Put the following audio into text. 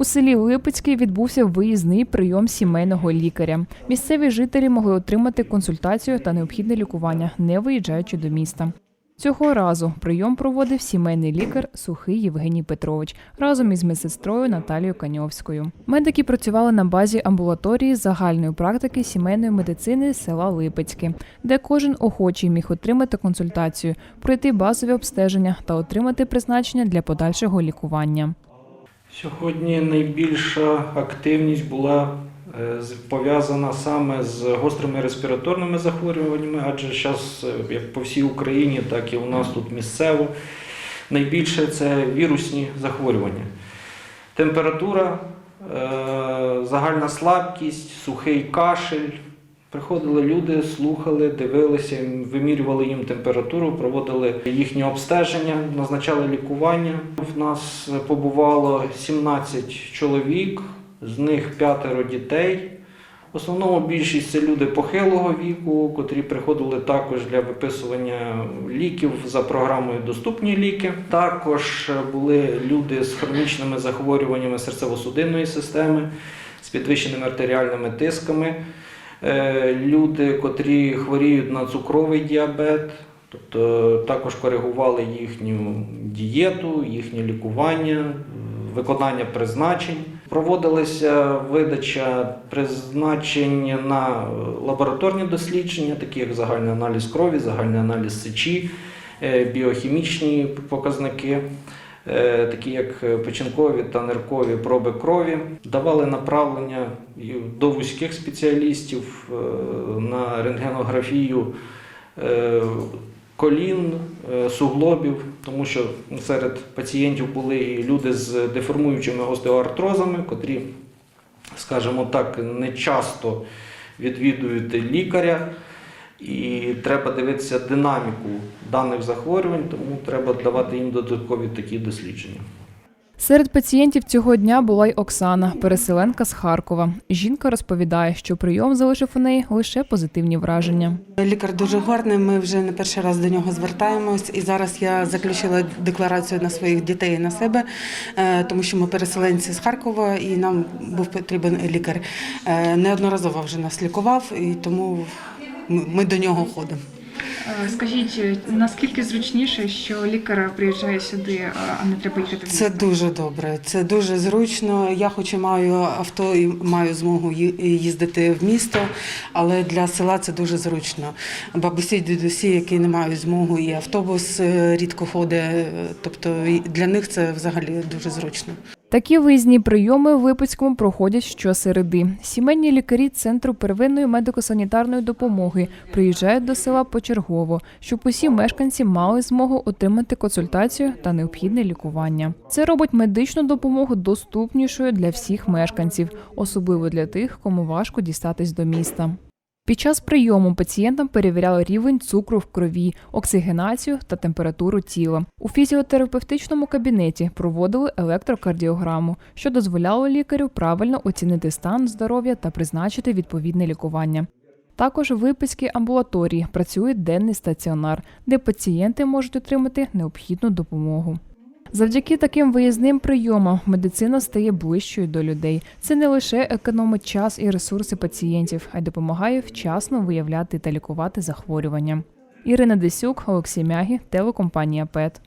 У селі Липецький відбувся виїзний прийом сімейного лікаря. Місцеві жителі могли отримати консультацію та необхідне лікування, не виїжджаючи до міста. Цього разу прийом проводив сімейний лікар Сухий Євгеній Петрович разом із медсестрою Наталією Каньовською. Медики працювали на базі амбулаторії загальної практики сімейної медицини села Липецьке, де кожен охочий міг отримати консультацію, пройти базові обстеження та отримати призначення для подальшого лікування. Сьогодні найбільша активність була е, пов'язана саме з гострими респіраторними захворюваннями, адже зараз, як по всій Україні, так і у нас тут місцево, найбільше це вірусні захворювання. Температура, е, загальна слабкість, сухий кашель. Приходили люди, слухали, дивилися, вимірювали їм температуру, проводили їхні обстеження, назначали лікування. В нас побувало 17 чоловік, з них п'ятеро дітей. В основному більшість це люди похилого віку, котрі приходили також для виписування ліків за програмою Доступні ліки. Також були люди з хронічними захворюваннями серцево-судинної системи, з підвищеними артеріальними тисками. Е, люди, котрі хворіють на цукровий діабет, тобто також коригували їхню дієту, їхнє лікування, виконання призначень. Проводилася видача призначень на лабораторні дослідження, такі як загальний аналіз крові, загальний аналіз сечі, е, біохімічні показники такі як печінкові та ниркові проби крові, давали направлення до вузьких спеціалістів е, на рентгенографію е, колін, е, суглобів, тому що серед пацієнтів були і люди з деформуючими остеоартрозами, котрі, скажімо так, не часто відвідують лікаря. І треба дивитися динаміку даних захворювань, тому треба давати їм додаткові такі дослідження. Серед пацієнтів цього дня була й Оксана, переселенка з Харкова. Жінка розповідає, що прийом залишив у неї лише позитивні враження. Лікар дуже гарний. Ми вже не перший раз до нього звертаємось. І зараз я заключила декларацію на своїх дітей і на себе, е, тому що ми переселенці з Харкова, і нам був потрібен лікар. Е, Неодноразово вже нас лікував, і тому ми до нього ходимо. Е, Скажіть, наскільки зручніше, що лікар приїжджає сюди, е, а не треба їхати в Це місто? дуже добре, це дуже зручно. Я хоч і маю авто і маю змогу ї- їздити в місто, але для села це дуже зручно. Бабусі, дідусі, які не мають змогу, і автобус е, рідко ходить, е, тобто і для них це взагалі дуже зручно. Такі виїзні прийоми в Липецькому проходять щосереди. Сімейні лікарі Центру первинної медико-санітарної допомоги приїжджають до села почергово, щоб усі мешканці мали змогу отримати консультацію та необхідне лікування. Це робить медичну допомогу доступнішою для всіх мешканців, особливо для тих, кому важко дістатись до міста. Під час прийому пацієнтам перевіряли рівень цукру в крові, оксигенацію та температуру тіла. У фізіотерапевтичному кабінеті проводили електрокардіограму, що дозволяло лікарю правильно оцінити стан здоров'я та призначити відповідне лікування. Також в Липецькій амбулаторії працює денний стаціонар, де пацієнти можуть отримати необхідну допомогу. Завдяки таким виїзним прийомам медицина стає ближчою до людей. Це не лише економить час і ресурси пацієнтів, а й допомагає вчасно виявляти та лікувати захворювання. Ірина Десюк, Олексій Мягі, телекомпанія ПЕТ.